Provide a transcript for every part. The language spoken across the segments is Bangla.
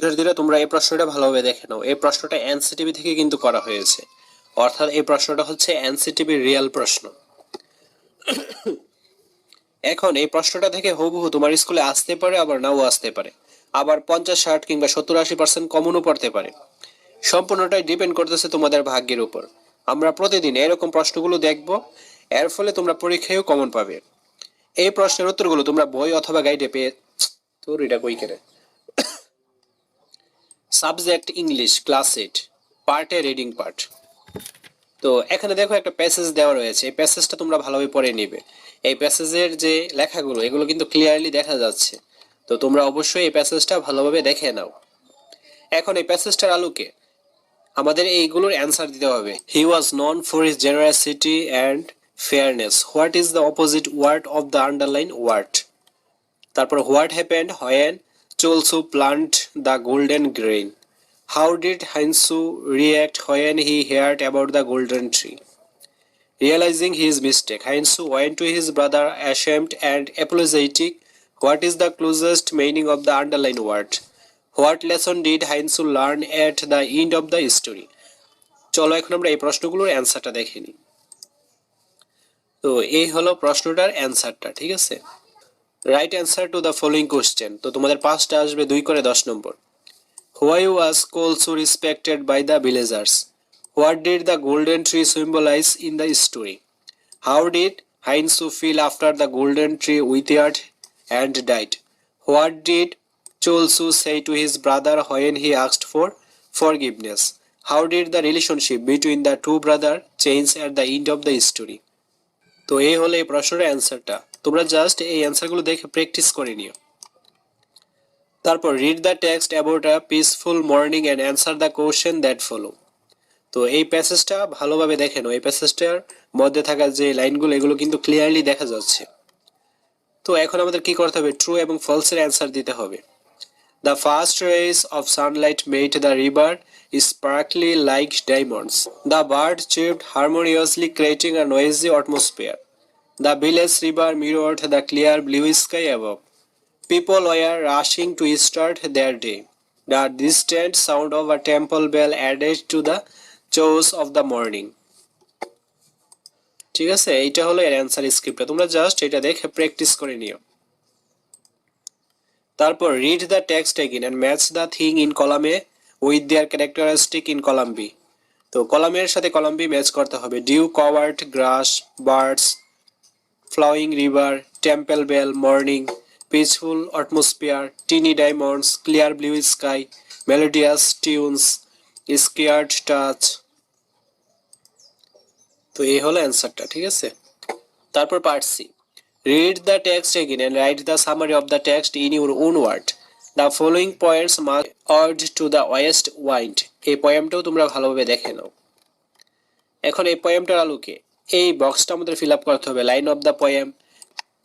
শিক্ষার্থীরা তোমরা এই প্রশ্নটা ভালোভাবে দেখে নাও। এই প্রশ্নটা এনসিটিভি থেকে কিন্তু করা হয়েছে। অর্থাৎ এই প্রশ্নটা হচ্ছে এনসিটিভি রিয়েল প্রশ্ন। এখন এই প্রশ্নটা থেকে হুবহু তোমার স্কুলে আসতে পারে, আবার নাও আসতে পারে। আবার পঞ্চাশ, ষাট কিংবা সত্তর, আশি পার্সেন্ট কমনও পড়তে পারে। সম্পূর্ণটাই ডিপেন্ড করতেছে তোমাদের ভাগ্যের উপর। আমরা প্রতিদিন এরকম প্রশ্নগুলো দেখব। এর ফলে তোমরা পরীক্ষায়ও কমন পাবে। এই প্রশ্নের উত্তরগুলো তোমরা বই অথবা গাইডে পেয়ে তোর এটা বই কেনে সাবজেক্ট ইংলিশ ক্লাস এইট, পার্টে রিডিং পার্ট। তো এখানে দেখো একটা প্যাসেজ দেওয়া রয়েছে, এই প্যাসেজটা তোমরা ভালোভাবে পড়ে নিবে। এই প্যাসেজের যে লেখাগুলো, এগুলো কিন্তু ক্লিয়ারলি দেখা যাচ্ছে। তো তোমরা অবশ্যই এই প্যাসেজটা ভালোভাবে দেখে নাও। এখন এই প্যাসেজটার আলোকে আমাদের এইগুলোর অ্যান্সার দিতে হবে। He was known for his generosity and fairness what is the opposite word of the underline word তারপর what happened when Cholsu plant the golden grain how did Hinsu react when he heard about the golden tree Realizing his mistake, Heinsu went to his brother ashamed and apologetic. What is the closest meaning of the underlined word? What lesson did Heinsu learn at the end of the story? চলো এখন আমরা এই প্রশ্নগুলোর অ্যান্সারটা দেখে নিই তো এই হলো প্রশ্নটার অ্যান্সারটা ঠিক আছে right answer to the following question তো তোমাদের পাঁচটা আসবে, দুই করে দশ নম্বর। Why was Cholsu respected by the villagers what did the golden tree symbolize in the story how did Hinsu feel after the golden tree withered and died what did Cholsu say to his brother when he asked for forgiveness how did the relationship between the two brother change at the end of the story তো এই হলো এই প্রশ্নের অ্যান্সারটা তোমরা জাস্ট এই অ্যান্সারগুলো দেখে প্র্যাকটিস করে নিও। তারপর read the text about a peaceful morning and answer the question that follow তো এই প্যাসেজটা ভালোভাবে দেখে নাও। এই প্যাসেজটার মধ্যে থাকা যে লাইনগুলো এগুলো কিন্তু ক্লিয়ারলি দেখা যাচ্ছে। তো এখন আমাদের কি করতে হবে? ট্রু এবং ফলসের অ্যান্সার দিতে হবে। The first rays of sunlight made the river sparkly like diamonds the bird chirped harmoniously creating a noisy atmosphere. The village river mirrored the clear blue sky above. People were rushing to start their day. The distant sound of a temple bell added to the chores of the morning. ঠিক আছে এইটা হলো এর অ্যান্সার স্ক্রিপ্টটা তোমরা জাস্ট এটা দেখে প্র্যাকটিস করে নিও তারপর read the text again and match the thing in কলামে with their characteristic in column B তো কলামের সাথে কলাম বি ম্যাচ করতে হবে dew covered grass birds flowing river temple bell morning peaceful atmosphere tiny diamonds clear blue sky melodious tunes scared touch তো এই হলো অ্যান্সারটা ঠিক আছে? তারপর part C read the text again and write the summary of the text in your own word the following points must ode to the west wind এই পয়েমটাও তোমরা ভালোভাবে দেখে নাও। এখন এই পয়েমটার আলোকে এই বক্সটা আমাদের ফিল আপ করতে হবে line of the poem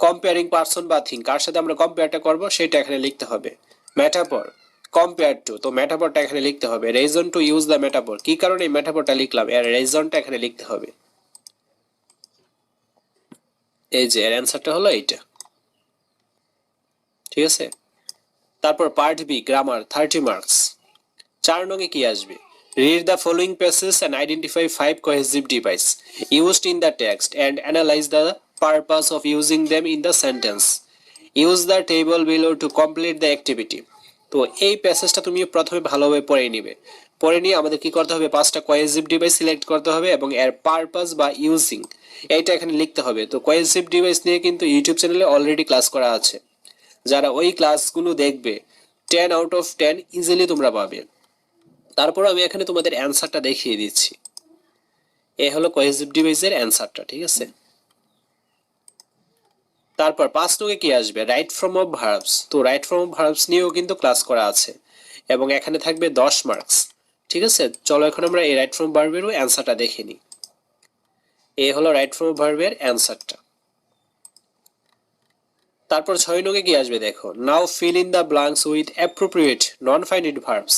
comparing person বা থিং কার সাথে আমরা কম্পেয়ারটা করব সেটা এখানে লিখতে হবে। ম্যাটাপর কম্পেয়ার টু তো ম্যাটাপরটা এখানে লিখতে হবে reason to use the metaphor কি কারণে এই ম্যাটাপরটা লিখলাম, এর রেজনটা এখানে লিখতে হবে। এই যে, এর অ্যান্সারটা হলো এইটা। ঠিক আছে? তারপর part B grammar thirty marks চার নঙে কি আসবে? Read the following passage and identify five cohesive device used in the text and analyze the purpose of using them in the sentence use the table below to complete the activity তো এই প্যাসেজটা তুমি প্রথমে ভালোভাবে পড়ে নিবে। পড়ে নিয়ে আমাদের কি করতে হবে? পাঁচটা কোয়েসিভ ডিভাইস সিলেক্ট করতে হবে এবং এর পারপাস বা ইউজিং এইটা এখানে লিখতে হবে। তো কোয়েসিভ ডিভাইস নিয়ে কিন্তু ইউটিউব চ্যানেলে অলরেডি ক্লাস করা আছে। যারা ওই ক্লাসগুলো দেখবে ten out of ten easily তোমরা পাবে। তারপর আমি এখানে তোমাদের অ্যান্সারটা দেখিয়ে দিচ্ছি। এ হলো কোহেসিভ ডিভাইসের অ্যান্সারটা, ঠিক আছে? তারপর পাঁচ নগে কি আসবে? রাইট ফ্রম অফ ভার্বস তো রাইট ফ্রম অফ ভার্বস নিয়েও কিন্তু ক্লাস করা আছে। এবং এখানে থাকবে দশ মার্কস ঠিক আছে? চলো এখন আমরা এই রাইট ফ্রম ভার্বেরও অ্যান্সারটা দেখে নিই। এ হলো রাইট ফ্রম অফ ভার্বের অ্যান্সারটা। তারপর ছয় নগে কি আসবে দেখো? Now fill in the blanks with appropriate non finite verbs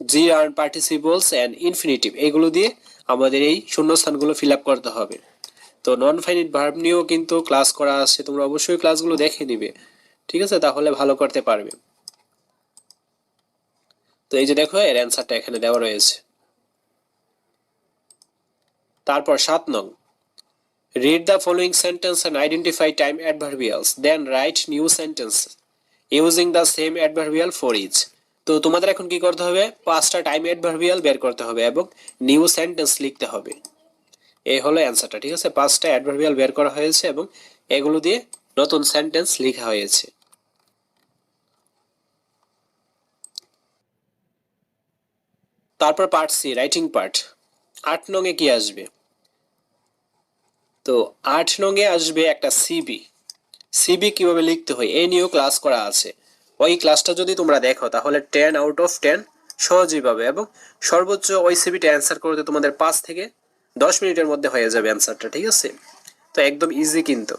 gerund participles and infinitive এগুলো দিয়ে আমাদের এই শূন্যস্থানগুলো ফিল আপ করতে হবে। তো নন ফাইনিট ভার্ব নিয়েও কিন্তু ক্লাস করা আছে, তোমরা অবশ্যই ক্লাসগুলো দেখে নিবে। ঠিক আছে? তাহলে ভালো করতে পারবে। তো এই যে দেখো, এর অ্যান্সারটা এখানে দেওয়া রয়েছে। তারপর সাত নং read the following sentence and identify time adverbials then write new sentence using the same adverbial for each তো তোমাদের এখন কি করতে হবে? পাঁচটা টাইম অ্যাডভার্বিয়াল বের করতে হবে এবং নিউ সেন্টেন্স লিখতে হবে। এই হলো অ্যান্সারটা ঠিক আছে? পাঁচটা অ্যাডভার্বিয়াল বের করা হয়েছে এবং এগুলো দিয়ে নতুন সেন্টেন্স লেখা হয়েছে। তারপর পার্ট সি রাইটিং পার্ট আট নংয়ে কি আসবে? তো আট নংয়ে আসবে একটা সিবি সিবি কীভাবে লিখতে হয়? এই নিয়েও ক্লাস করা আছে। ওই ক্লাসটা যদি তোমরা দেখো, তাহলে টেন আউট অফ টেন সহজেই পাবে এবং সর্বোচ্চ ওই সিবিটা অ্যান্সার করতে তোমাদের পাঁচ থেকে দশ মিনিটের মধ্যে হয়ে যাবে অ্যান্সারটা ঠিক আছে? তো একদম ইজি কিন্তু।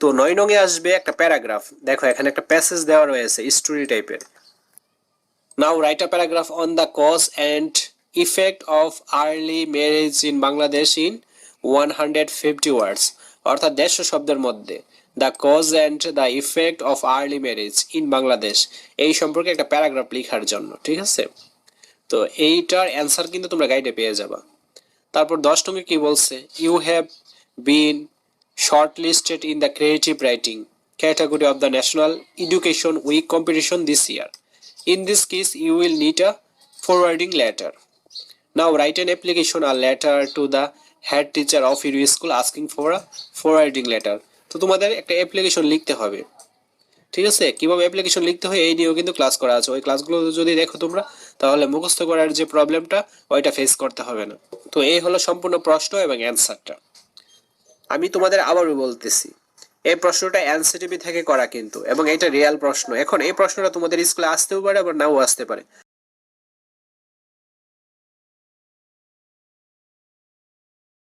তো নয় নঙে আসবে একটা প্যারাগ্রাফ দেখো, এখানে একটা প্যাসেজ দেওয়া রয়েছে স্টোরি টাইপের now write a paragraph on the cause and effect of early marriage in Bangladesh in one hundred fifty words অর্থাৎ দেড়শো শব্দের মধ্যে। The cause and the effect of early marriage in Bangladesh. এই সম্পর্কে একটা প্যারাগ্রাফ লেখার জন্য, ঠিক আছে? তো এইটার অ্যান্সার কিন্তু তোমরা গাইডে পেয়ে যাবা। তারপর দশ টঙ্গে কি বলছে? You have been short listed in the creative writing category of the national education week competition this year in this case you will need a forwarding letter now write an application or letter to the head teacher of your school asking for a forwarding letter. তো তোমাদের একটা অ্যাপ্লিকেশন লিখতে হবে। ঠিক আছে? কীভাবে অ্যাপ্লিকেশন লিখতে হয় এই নিয়েও কিন্তু ক্লাস করা আছে। ওই ক্লাসগুলো যদি দেখো তোমরা, তাহলে মুখস্থ করার যে প্রবলেমটা ওইটা ফেস করতে হবে না। তো এই হলো সম্পূর্ণ প্রশ্ন এবং অ্যান্সারটা আমি তোমাদের আবারও বলতেছি, এই প্রশ্নটা এনসিটিভি থেকে করা কিন্তু, এবং এটা রিয়েল প্রশ্ন। এখন এই প্রশ্নটা তোমাদের স্কুলে আসতেও পারে, আবার নাও আসতে পারে।